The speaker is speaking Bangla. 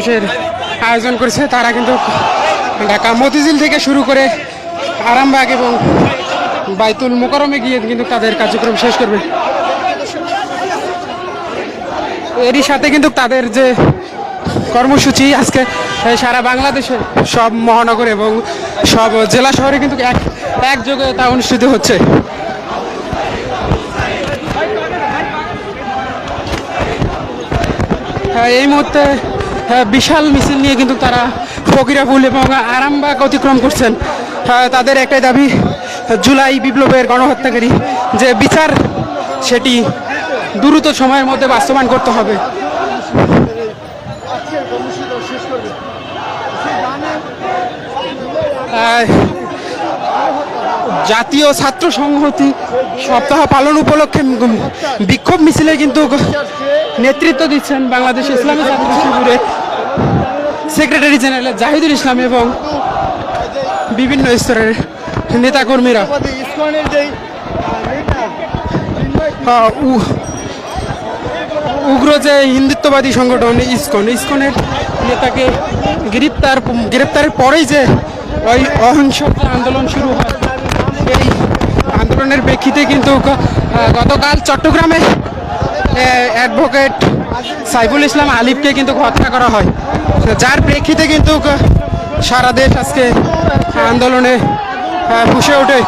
সমাবেশের আয়োজন করেছে তারা কিন্তু ঢাকা মতিঝিল থেকে শুরু করে আরামবাগ এবং বাইতুল মোকারমে গিয়ে কিন্তু তাদের কার্যক্রম শেষ করবে। এরই সাথে কিন্তু তাদের যে কর্মসূচি আজকে সারা বাংলাদেশে সব মহানগর এবং সব জেলা শহরে কিন্তু এক একযোগে তা অনুষ্ঠিত হচ্ছে। হ্যাঁ, এই মুহূর্তে বিশাল মিছিল নিয়ে কিন্তু তারা ফকিরাপুল এবং আরামবাগ অতিক্রম করছেন। হ্যাঁ, তাদের একটাই দাবি জুলাই বিপ্লবের গণহত্যাকারী যে বিচার সেটি দ্রুত সময়ের মধ্যে বাস্তবায়ন করতে হবে। জাতীয় ছাত্র সংহতি সপ্তাহ পালন উপলক্ষে বিক্ষোভ মিছিলে কিন্তু নেতৃত্ব দিচ্ছেন বাংলাদেশ ইসলামী ছাত্র শিবিরের সেক্রেটারি জেনারেল জাহিদুল ইসলাম এবং বিভিন্ন স্তরের নেতাকর্মীরা। উ- উগ্র যে হিন্দুত্ববাদী সংগঠন ইসকন, ইসকনের নেতাকে গ্রেপ্তার গ্রেপ্তারের পরেই যে ওই অহিংস আন্দোলন শুরু হয় এই আন্দোলনের প্রেক্ষিতে কিন্তু গতকাল চট্টগ্রামে অ্যাডভোকেট সাইফুল ইসলাম আলিফকে কিন্তু হত্যা করা হয়। যার প্রেক্ষিতে কিন্তু সারা দেশ আজকে আন্দোলনে আহ, ফুসে ওঠে।